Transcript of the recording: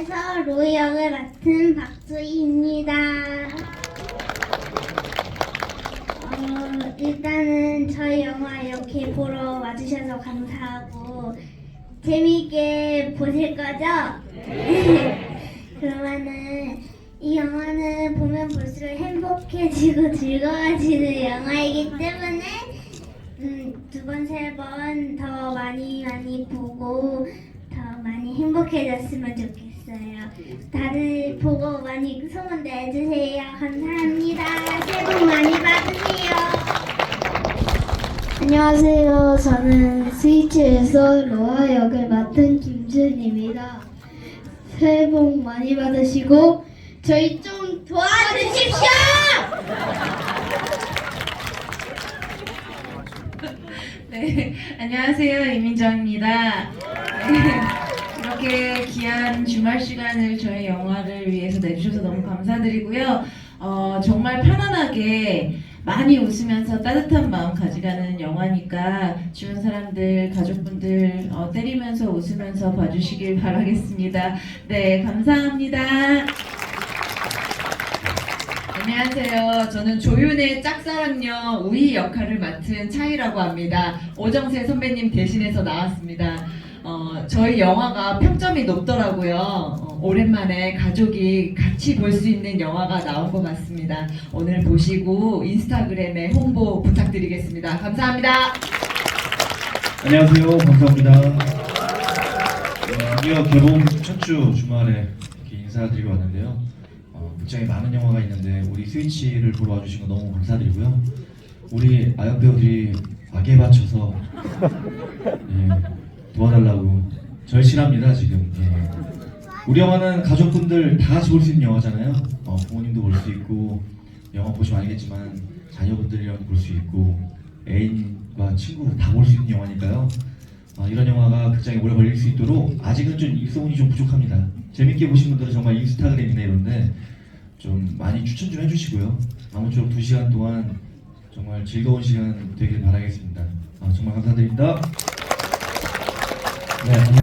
스위치에서 로이 역을 맡은 박수희입니다. 어, 일단은 저희 영화 이렇게 보러 와주셔서 감사하고 재미있게 보실 거죠? 그러면은 이 영화는 보면 볼수록 행복해지고 즐거워지는 영화이기 때문에 음, 두 번, 세 번 더 많이 많이 보고 더 많이 행복해졌으면 좋겠어요. 다들 보고 많이 소문 내주세요. 감사합니다. 새해 복 많이 받으세요. 안녕하세요. 저는 스위치에서 로아 역을 맡은 김준입니다. 새해 복 많이 받으시고 저희 좀 도와주십시오. 네, 안녕하세요. 이민정입니다. 네, 이렇게 귀한 주말 시간을 저희 영화를 위해서 내주셔서 너무 감사드리고요. 어, 정말 편안하게 많이 웃으면서 따뜻한 마음 가져가는 영화니까 주변 사람들, 가족분들 어, 때리면서 웃으면서 봐주시길 바라겠습니다. 네, 감사합니다. 안녕하세요. 저는 조윤의 짝사랑녀 우희 역할을 맡은 차이라고 합니다. 오정세 선배님 대신해서 나왔습니다. 어, 저희 영화가 평점이 높더라고요. 어, 오랜만에 가족이 같이 볼 수 있는 영화가 나온 것 같습니다. 오늘 보시고 인스타그램에 홍보 부탁드리겠습니다. 감사합니다. 안녕하세요. 감사합니다. 네, 드디어 개봉 첫 주 주말에 이렇게 인사드리러 왔는데요. 어, 극장에 많은 영화가 있는데 우리 스위치를 보러 와주신 거 너무 감사드리고요. 우리 아역 배우들이 악에 받쳐서 예, 도와달라고 절실합니다 지금. 예. 우리 영화는 가족분들 다 같이 볼 수 있는 영화잖아요. 어, 부모님도 볼 수 있고 영화 보시면 알겠지만 자녀분들이랑 볼 수 있고 애인과 친구 다 볼 수 있는 영화니까요. 어, 이런 영화가 극장에 오래 걸릴 수 있도록 아직은 좀 입소문이 좀 부족합니다. 재밌게 보신 분들은 정말 인스타그램이나 이런데 좀 많이 추천 좀 해주시고요. 아무쪼록 2시간 동안 정말 즐거운 시간 되길 바라겠습니다. 아, 정말 감사드립니다. Yeah.